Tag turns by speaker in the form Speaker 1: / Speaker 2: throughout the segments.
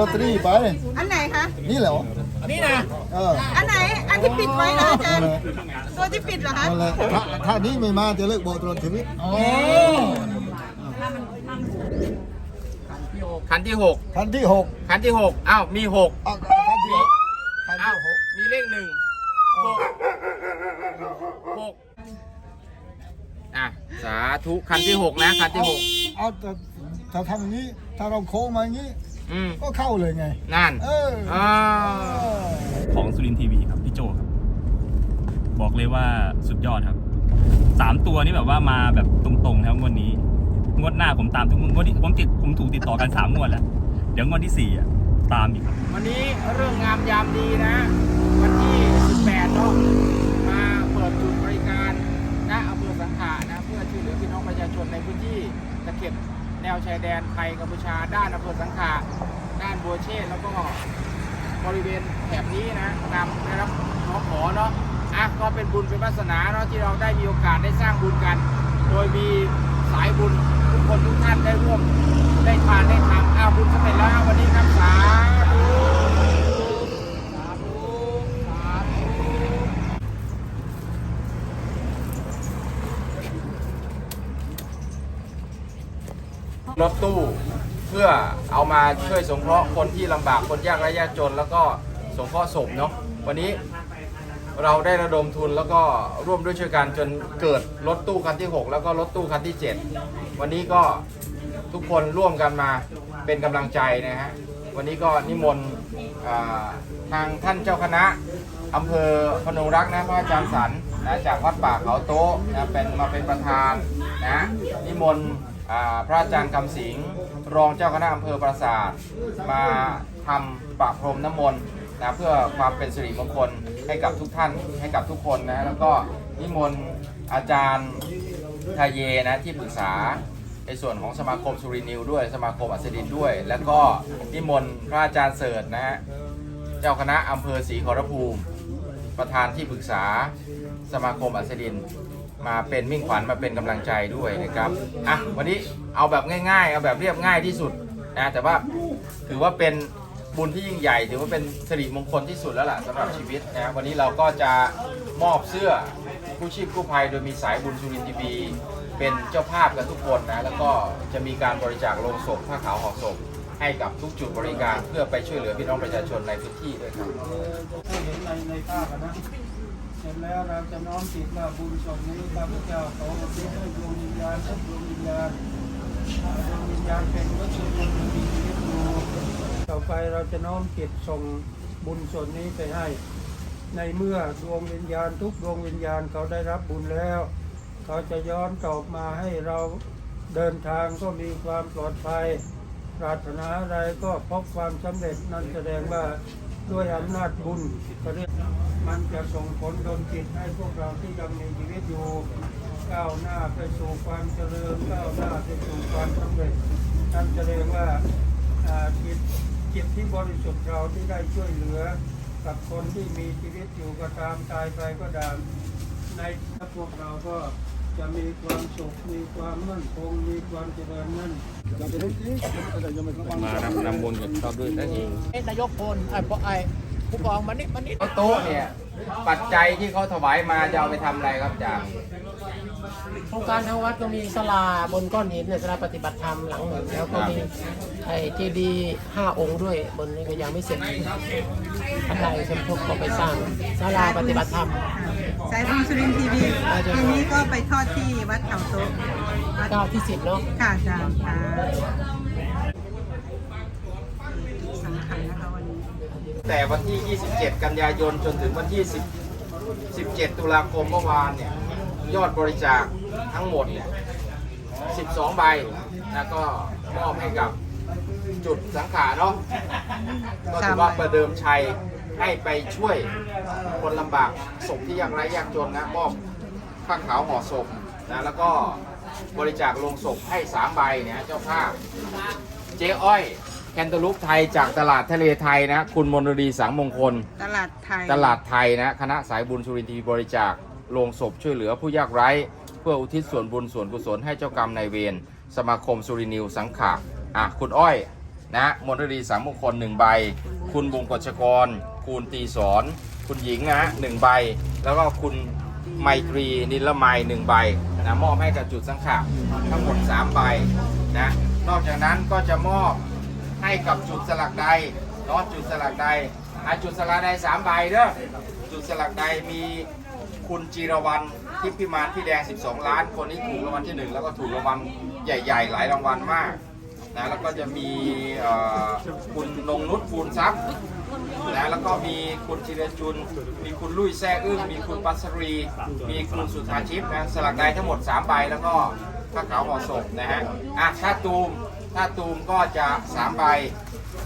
Speaker 1: ลอตเตอรี่ไป
Speaker 2: อันไหนคะ
Speaker 1: นี่เหรอ
Speaker 3: นี่นะ
Speaker 1: เออ
Speaker 2: อันไหน อันที่ปิดไว้นะอาจารย์ ตัวที่ปิดเหรอคะ
Speaker 1: นั่นแหละถ้าถ้านี้ไม่มาจะเลิกบอกตลอดชีวิต
Speaker 3: โอ้คันที่หก
Speaker 1: คันที่หก
Speaker 3: คันที่หกอ้าวมีหก
Speaker 1: อะคันที่หกคัน
Speaker 3: อ้าว
Speaker 1: ที่หก
Speaker 3: มีเลขหนึ่งหกหกอะสาธุคันที่หกนะคันที่หก
Speaker 1: เอาแต่ถ้าทำอย่างนี้ ถ้าเราโค้งมาอย่างนี้
Speaker 3: อืม
Speaker 1: ก็เข้าเลยไง
Speaker 3: นั่น
Speaker 1: เออ
Speaker 3: อ่า
Speaker 4: ของสุรินทร์ทีวีครับพี่โจครับ บอกเลยว่าสุดยอดครับสามตัวนี่แบบว่ามาแบบตรงๆนะครับงวดนี้ งวดหน้าผมตามทุกงวดที่ผมติดผมถูกติดต่อกันสามงวดแล้วเดี๋ยวงวดที่สี่อะตามอีกครับ
Speaker 3: วันนี้เรื่องงามยามดีนะ วันที่ 18เนาะมาเปิดจุดบริการณอำเภอสังขะนะ เพื่อช่วยเหลือพี่น้องประชาชนในพื้นที่ตะเข็บ แนวชายแดนไทยกัมพูชาด้านอำเภอสังขาด้านบัวเชษแล้วก็บริเวณแถบนี้นะนำได้รับของขอเนาะอะก็เป็นบุญเป็นวาสนาเนาะที่เราได้มีโอกาสได้สร้างบุญกัน โดยมีสายบุญทุกคนทุกท่านได้ร่วมได้ทานได้ทำอ้าวบุญสำเร็จแล้ววันนี้ครับสาธุสาธุสาธุ รถตู้เพื่อเอา มาช่วยสงเคราะห์คนที่ลำบากคนยากไร้ยากจน แล้วก็สงเคราะห์ศพเนาะวันนี้เราได้ระดมทุนแล้วก็ร่วมด้วยช่วยกันจนเกิดรถตู้คันที่ 6 แล้วก็รถตู้คันที่ 7 วันนี้ก็ทุกคนร่วมกันมาเป็นกำลังใจนะฮะวันนี้ก็นิมนต์อ่าทางท่านเจ้าคณะอำเภอพนมรักษ์นะพระอาจารย์สันนะจากวัดป่าเขาโต๊ะนะเป็นมาเป็นประธานนะนิมนต์ พระอาจารย์คำสิงห์รองเจ้าคณะอำเภอปราสาทมาทำประพรมน้ำมนต์นะเพื่อความเป็นสิริมงคลให้กับทุกท่านให้กับทุกคนนะแล้วก็นิมนต์อาจารย์ทาเยนะที่ปรึกษาในส่วนของสมาคมสุรินิวด้วยสมาคมอัสดินด้วย แล้วก็นิมนต์พระอาจารย์เสิร์ชนะฮะเจ้าคณะอำเภอศรีขอรภูมิ ประธานที่ปรึกษาสมาคมอัสดิน มาเป็นมิ่งขวัญมาเป็นกำลังใจด้วยนะครับอะวันนี้เอาแบบง่ายๆ เอาแบบเรียบง่ายที่สุดนะแต่ว่าถือว่าเป็นบุญที่ยิ่งใหญ่ถือว่าเป็นสิริมงคลที่สุดแล้วล่ะสำหรับชีวิตนะวันนี้เราก็จะมอบเสื้อกู้ชีพกู้ภัยโดยมีสายบุญสุรินทร์ทีวีเป็นเจ้าภาพกันทุกคนนะแล้วก็จะมีการบริจาคโลงศพผ้าขาวห่อศพให้กับทุกจุดบริการเพื่อไปช่วยเหลือพี่น้องประชาชนในพื้นที่ด้วยครับ
Speaker 5: สร็จแล้วเราจะน้อมจิตว่าบุญส่วนนี้ข้าพเจ้าขออุทิศให้ดวงวิญญาณทุกดวงวิญญาณดวงวิญญาณเป็นก็คือดวงที่มีชีวิตอยู่ต่อไปเราจะน้อมจิตส่งบุญส่วนนี้ไปให้ ในเมื่อดวงวิญญาณทุกดวงวิญญาณเขาได้รับบุญแล้ว เขาจะย้อนกลับมาให้เราเดินทางก็มีความปลอดภัย ปรารถนาอะไรก็พบความสำเร็จนั่นแสดงว่า ด้วยอำนาจบุญก็เรียกมันจะส่งผลดลจิตให้พวกเราที่ยังมีชีวิตอยู่ก้าวหน้าไปสู่ความเจริญก้าวหน้าไปสู่ความสำเร็จนั่นแสดงว่าอ่าจิตจิตที่บริสุทธิ์เราที่ได้ช่วยเหลือ กับคนที่มีชีวิตอยู่ก็ตามตายไปก็ตามในพวกเราก็ จะมีความสุขมีความมั่นคงมีความเจริญนั่น
Speaker 3: มานำนำบุญกับชอบด้วยนั่นเอง
Speaker 6: นายกพลไอ้ปอไอ้ผู้กองมันนี่มันนี่
Speaker 3: โต๊ะเนี่ยปัจจัยที่เขาถวายมาจะเอาไปทำอะไรครับอาจารย์
Speaker 6: โครงการทางวัดก็มีศาลาบนก้อนหินเนี่ยศาลาปฏิบัติธรรมหลังหนึ่งแล้วก็มีไอ้เจดีย์ห้าองค์ด้วยบนนี้ก็ยังไม่เสร็จอะไรสมทบก็ไปสร้างศาลาปฏิบัติธรรม
Speaker 2: สายบุญสุรินทร์ทีวีทีนี้ก็ไปทอดที่วัดเขาโต๊ะวัด
Speaker 6: เก้าที่สิบเนาะ
Speaker 2: ค่ะอาจารย์ค่ะสำคัญนะคะวันนี้
Speaker 3: แต่วันที่ 27 กันยายนจนถึงวันที่ 10 17 ตุลาคมเมื่อวานเนี่ยยอดบริจาคทั้งหมดเนี่ย 12 ใบ แล้วก็มอบให้กับจุดสังขาเนาะก็ถือว่าประเดิมชัย ให้ไปช่วยคนลำบากศพที่ยากไร้ยากจนนะมอบผ้าขาวห่อศพนะแล้วก็บริจาคลงศพให้3ใบเนี่ยเจ้าภาพเจ๊อ้อยแคนตาลูปไทยจากตลาดทะเลไทยนะ คุณมนรีสังมงคล
Speaker 2: ตลาดไทย
Speaker 3: ตลาดไทยนะ คณะสายบุญสุรินทร์ทีวีบริจาคโลงศพช่วยเหลือผู้ยากไร้ เพื่ออุทิศส่วนบุญส่วนกุศลให้เจ้ากรรมนายเวรสมาคมสุรินิวสังขะอะคุณอ้อยนะมนตรีสามมงคลหนึ่งใบ คุณบุงกฎชกร คุณตีสอน คุณหญิงนะหนึ่งใบ แล้วก็คุณไมตรีนิลไมหนึ่งใบนะมอบให้กับจุดสังขะทั้งหมด3ใบนะนอกจากนั้นก็จะมอบให้กับจุดสลักใดนาะจุดสลักใดอะจุดสลักใดสามใบเด้อจุดสลักใดมีคุณจีรวรรณทิพย์พิมานพี่แดง 12 ล้าน คนนี้ถูกรางวัลที่หนึ่งแล้วก็ถูกรางวัลใหญ่ ๆ หลายรางวัลมาก นะแล้วก็จะมีคุณนงนุชภูลทรัพย์นะแล้วก็มีคุณจิรจุลมีคุณลุยแซ่อึ้งมีคุณปัสรี มีคุณสุธาชิพนะสลักใดทั้งหมด3ใบแล้วก็ผ้าขาวห่อศพนะฮะอะถ้าตูมถ้าตูมก็จะ3ใบ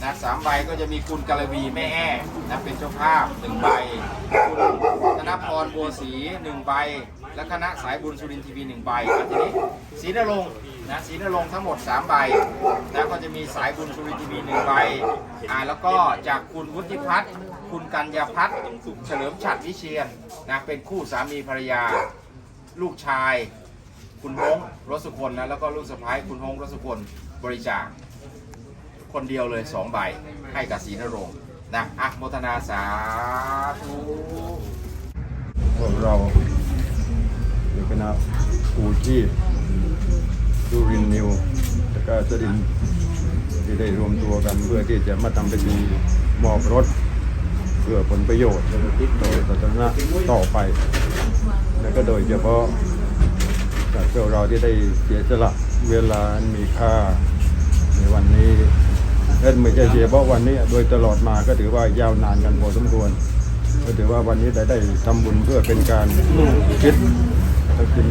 Speaker 3: นะสามใบก็จะมีคุณกาลวีแม่แอ้นะเป็นเจ้าภาพหนึ่งใบ คุณธนพรบัวศรีหนึ่งใบ และคณะสายบุญสุรินทีวีหนึ่งใบแล้วทีนี้ศรีนรงค์นะศรีนรงค์ทั้งหมด 3 ใบแล้วก็จะมีสายบุญสุรินทีวีหนึ่งใบอ่าแล้วก็จากคุณวุฒิพัฒน์คุณกัญญาพัฒน์เฉลิมฉัตรวิเชียนนะเป็นคู่สามีภรรยาลูกชาย คุณฮงรสสุคนนะแล้วก็ลูกสะพ้ายคุณฮงรสสุคนบริจาคคนเดียวเลยสองใบให้กับศรีนรงค์นะอะโมทนาสาธุ
Speaker 7: พวกเรา หรือคณะปูชีพดูรินนิวและก็สดินที่ได้รวมตัวกันเพื่อที่จะมาทำพิธีมอบรถ เพื่อผลประโยชน์ต่อสาธารณะต่อไป และก็โดยเฉพาะจากพวกเราที่ได้เสียสละเวลามีค่าในวันนี้และไม่ใช่เฉพาะวันนี้โดยตลอดมาก็ถือว่ายาวนานกันพอสมควรก็ถือว่าวันนี้ได้ได้ทำบุญเพื่อเป็นการคิด และกิน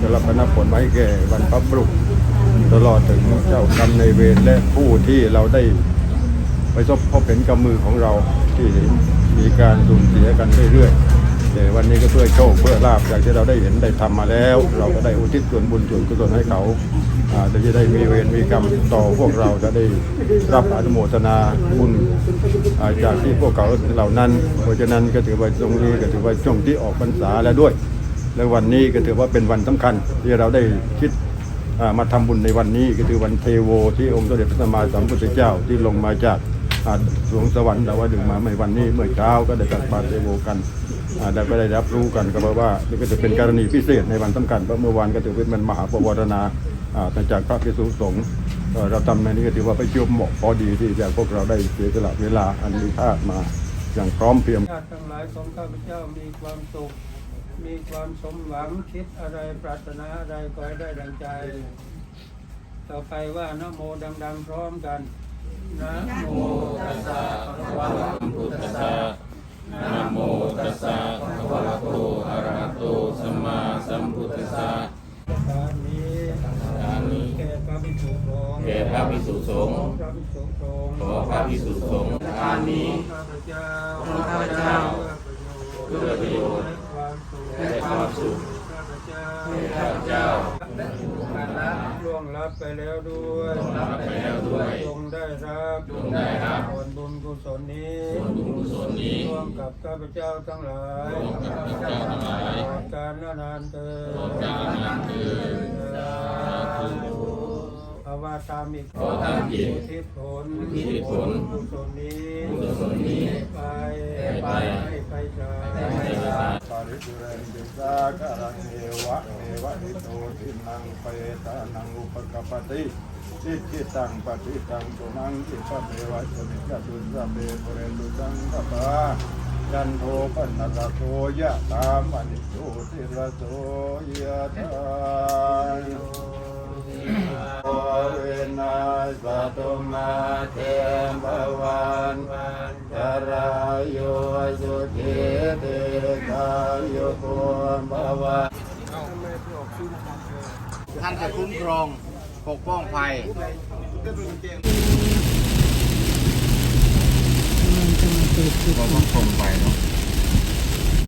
Speaker 7: จะรับนผลไว้แก่วันพระปลุกตลอดถึงเจ้ากรรมในเวรและผู้ที่เราได้ไปพบพบเห็นกับมือของเราที่มีการสูญเสียกันเรื่อยๆแต่วันนี้ก็เพื่อโชคเพื่อลาบจากที่เราได้เห็นได้ทำมาแล้ว เราก็ได้อุทิศส่วนบุญส่วนกุศลให้เขาอ่าจะได้มีเวรมีกรรมต่อพวกเราจะได้รับอนุโมทนาบุญจากที่พวกเขาเหล่านั้น เพราะฉะนั้นก็ถือว่าตรงนี้ก็ถือว่าช่วงที่ออกพรรษาแล้วด้วย และวันนี้ก็ถือว่าเป็นวันสำคัญที่เราได้คิดมาทำบุญในวันนี้ก็คือวันเทโว ที่องค์สมเด็จพระสัมมาสัมพุทธเจ้าที่ลงมาจากอ่าสวงสวรรค์เราว่าดึงมาในวันนี้เมื่อเช้าก็ได้ตักบาเทโวกันอ่าแล้วก็ได้รับรู้กันก็เพราะว่านี่ก็จะเป็นกรณีพิเศษในวันสำคัญเพราะเมื่อวานก็ถือเป็นวันมหาปวารณาอ่าจากพระภิกษุสงฆ์เอ่อเราทำในนี้ก็ถือว่าไปเชื่อมเหมาะพอดีที่จะพวกเราได้เสียสละเวลาอันมีค่ามาอย่างพร้อมเพรียง
Speaker 5: ญาติทั้งหลายของข้าพเจ้ามีความสุข มีความสมหวังคิดอะไรปรารถนาอะไรก็ให้ได้ดังใจ ต่อไปว่านะโมดัง ๆ พร้อมกันนะโมตัสสะภะคะวะโตอะระหะโตนะโมตัสสะภะคะวะโตอะระหะโตสัมมาสัมพุทธัสสะการนี้การนี้แก่พระภิกษุสงฆ์
Speaker 8: แก่พระภิกษุสงฆ์
Speaker 5: พระภิกษุสงฆ์
Speaker 8: ขอพระภิกษุสงฆ์ทานนี้
Speaker 5: ข้าพเจ้า
Speaker 8: ความสุข
Speaker 5: ข้าพเจ้า
Speaker 8: ข้าพเจ้า
Speaker 5: ล่วงรับไปแล้วด้วย
Speaker 8: รับไปแล้วด้วย
Speaker 5: จงได้รับ
Speaker 8: จงได้รับ
Speaker 5: ผลบุญกุศลนี้
Speaker 8: ส่วนบุญกุศลนี้
Speaker 5: ร่วมกับข้าพเจ้าทั้งหลาย
Speaker 8: ร่วมกับข้าพเจ้าทั้งหลาย
Speaker 5: ตลอดกาลนานเถิด
Speaker 8: ตลอดกาลนานเถิดสาธุ
Speaker 5: ภาวะตามอีก
Speaker 8: ขอตามจิต
Speaker 5: อุทิศผล
Speaker 8: อุทิศผล
Speaker 5: กุศลนี้
Speaker 8: กุศลนี้
Speaker 5: ไป
Speaker 8: ไป
Speaker 5: ให้ไปจา
Speaker 8: ให้สา
Speaker 7: ปา ริสุเรนติสาการังเอวะเอวะนิโตทินังเปตานังอุปกปปติสิทธิตังปฏิตังตุนังอิปะเมวะสมิจตุสะเปปุเรนตุสังกปาจันโทปนรโทยะตามอนิโตติระโสยะทายโอเวนัสตุมาเทมภวันจาราย โยสุขีเตกายโยโกภวะ
Speaker 3: ท่านจะคุ้มครองปกป้องภัย
Speaker 2: มันจะมาเกิดขึ้น
Speaker 3: เราต้องตรงไปเนาะ